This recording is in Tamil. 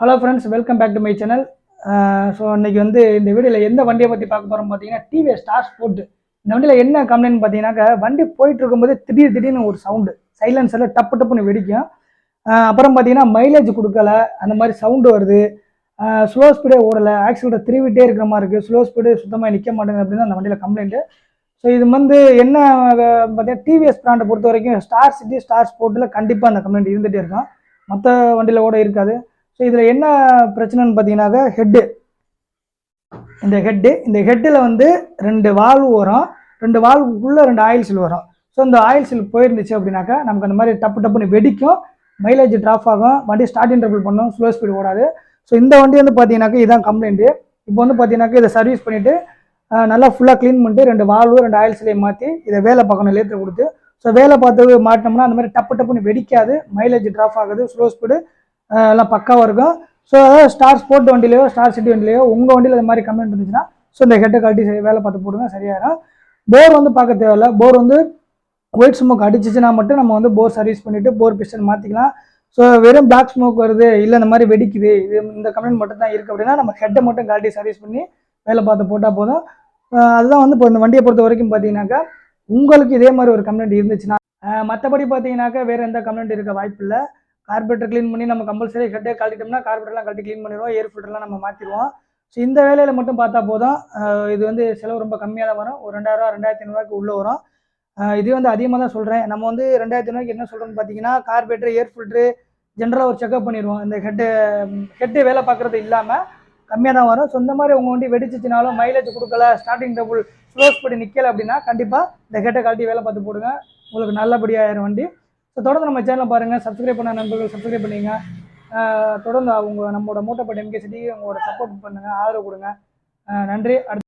Hello friends welcome back to my channel so இன்னைக்கு வந்து இந்த வீடியோவில் எந்த வண்டியை பற்றி பார்க்க போகிறோம் பார்த்தீங்கன்னா டிவிஎஸ் ஸ்டார் ஸ்போர்ட் இந்த வண்டியில் என்ன கம்ப்ளைண்ட் பார்த்தீங்கன்னாக்கா வண்டி போயிட்டு இருக்கும்போது திடீர் திடீர்னு ஒரு சவுண்டு சைலன்ஸில் டப்பு டப்புன்னு வெடிக்கும். அப்புறம் பார்த்தீங்கன்னா மைலேஜ் கொடுக்கல. அந்த மாதிரி சவுண்டு வருது. ஸ்லோ ஸ்பீடே ஓடலை. ஆக்சிலேட்டர் திருவிட்டே இருக்கிற மாதிரி இருக்குது ஸ்லோ ஸ்பீடு சுத்தமாக நிற்க மாட்டேங்குது அப்படின்னு அந்த வண்டியில் கம்ப்ளைண்ட்டு ஸோ இது வந்து என்ன பார்த்தீங்கன்னா டிவிஎஸ் பிராண்டை பொறுத்த வரைக்கும் ஸ்டார் சிட்டி ஸ்டார் ஸ்போர்ட்டில் கண்டிப்பாக அந்த கம்ப்ளைண்ட் இருந்துகிட்டே இருக்கும். மற்ற வண்டியில் கூட இருக்காது. ஸோ இதில் என்ன பிரச்சனைன்னு பார்த்தீங்கன்னாக்கா ஹெட்டு இந்த ஹெட்டு இந்த ஹெட்டில் வந்து ரெண்டு வால்வு வரும். ரெண்டு வால்வுக்குள்ளே ரெண்டு ஆயில் சீல் வரும். ஸோ இந்த ஆயில் சீல் போயிருந்துச்சு அப்படின்னாக்கா நமக்கு அந்த மாதிரி டப்பு டப்புன்னு வெடிக்கும். மைலேஜ் ட்ராப் ஆகும். வண்டி ஸ்டார்டிங் ட்ரபிள் பண்ணும். ஸ்லோ ஸ்பீடு ஓடாது. ஸோ இந்த வண்டி வந்து பார்த்தீங்கன்னாக்கா இதான் கம்ப்ளைண்ட்டு இப்போ வந்து பார்த்தீங்கன்னாக்கா இதை சர்வீஸ் பண்ணிவிட்டு நல்லா ஃபுல்லாக க்ளீன் பண்ணிட்டு ரெண்டு வால்வு ரெண்டு ஆயில் மாற்றி இதை வேலை பார்க்கணும் லேட்டர் கொடுத்து. ஸோ வேலை பார்த்து மாட்டினோம்னா அந்த மாதிரி டப்பு டப்புன்னு வெடிக்காது. மைலேஜ் ட்ராப் ஆகுது. ஸ்லோ ஸ்பீடு எல்லாம் பக்காவாக இருக்கும். ஸோ அதாவது ஸ்டார் ஸ்போர்ட் வண்டிலையோ ஸ்டார் சிட்டி வண்டிலையோ உங்கள் வண்டியில் இந்த மாதிரி கம்ப்ளைண்ட் இருந்துச்சுன்னா ஸோ இந்த ஹெட்டை கழட்டி வேலை பார்த்து போடுங்க சரியாயிரும். போர் வந்து பார்க்க தேவையில்ல. போர் வந்து ஒயிட் ஸ்மோக் அடிச்சிச்சுன்னா மட்டும் நம்ம வந்து போர் சர்வீஸ் பண்ணிவிட்டு போர் பிஸ்டன் மாற்றிக்கலாம் ஸோ வெறும் பிளாக் ஸ்மோக் வருது இல்லை இந்த மாதிரி வெடிக்குது இது இந்த கம்ப்ளைண்ட் மட்டும் தான் இருக்குது அப்படின்னா நம்ம ஹெட்டை மட்டும் கழட்டி சர்வீஸ் பண்ணி வேலை பார்த்து போட்டால் போதும். அதுதான் வந்து இப்போ இந்த வண்டியை பொறுத்த வரைக்கும் பார்த்தீங்கன்னாக்கா உங்களுக்கு இதே மாதிரி ஒரு கம்ப்ளைண்ட் இருந்துச்சுன்னா மற்றபடி பார்த்தீங்கன்னாக்கா வேறு எந்த கம்ப்ளைண்ட் இருக்க வாய்ப்பு இல்லை. கார்பரேட்டர் க்ளீன் பண்ணி நம்ம கம்பல்சரி ஹெட்டே கழட்டிட்டோம்னா கார்பரேட்டர்லாம் கழட்டி க்ளீன் பண்ணிடுவோம் ஏர் ஃபில்டர்லாம் நம்ம மாற்றிடுவோம் ஸோ இந்த வேலையில் மட்டும் பார்த்தா போதும். இது வந்து செலவு ரொம்ப கம்மியாக தான் வரும். ஒரு ரெண்டாயிரூவா ரெண்டாயிரத்தி ஐநூறுவாய்க்கு உள்ளே வரும். இது இதே வந்து அதிகமாக தான் சொல்கிறேன் நம்ம வந்து ரெண்டாயிரத்தி ஐநூறுவாய்க்கு என்ன சொல்கிறோம்னு பார்த்தீங்கன்னா கார்பரேட்டர் ஏர் ஃபில்ட்ரு ஜென்ரலாக ஒரு செக்அப் பண்ணிடுவோம். இந்த ஹெட்டு ஹெட்டு வேலை பார்க்குறது இல்லாமல் கம்மியாக தான் வரும். ஸோ இந்த மாதிரி உங்கள் வண்டி வெடிச்சிச்சினாலும் மைலேஜ் கொடுக்கல ஸ்டார்டிங் டபுள் க்ளோஸ் பண்ணி நிற்கலை அப்படின்னா கண்டிப்பாக இந்த ஹெட்டை கழட்டி வேலை பார்த்து போடுங்க. உங்களுக்கு நல்லபடியாக ஆயிரும் வண்டி. ஸோ தொடர்ந்து நம்ம சேனலை பாருங்கள் சப்ஸ்கிரைப் பண்ண நண்பர்கள் சப்ஸ்கிரைப் பண்ணிங்க தொடர்ந்து அவங்க நம்மளோட மூட்டப்பட்ட எம்கே சிட்டி உங்களோட சப்போர்ட் பண்ணுங்கள் ஆதரவு கொடுங்க. நன்றி. அடுத்த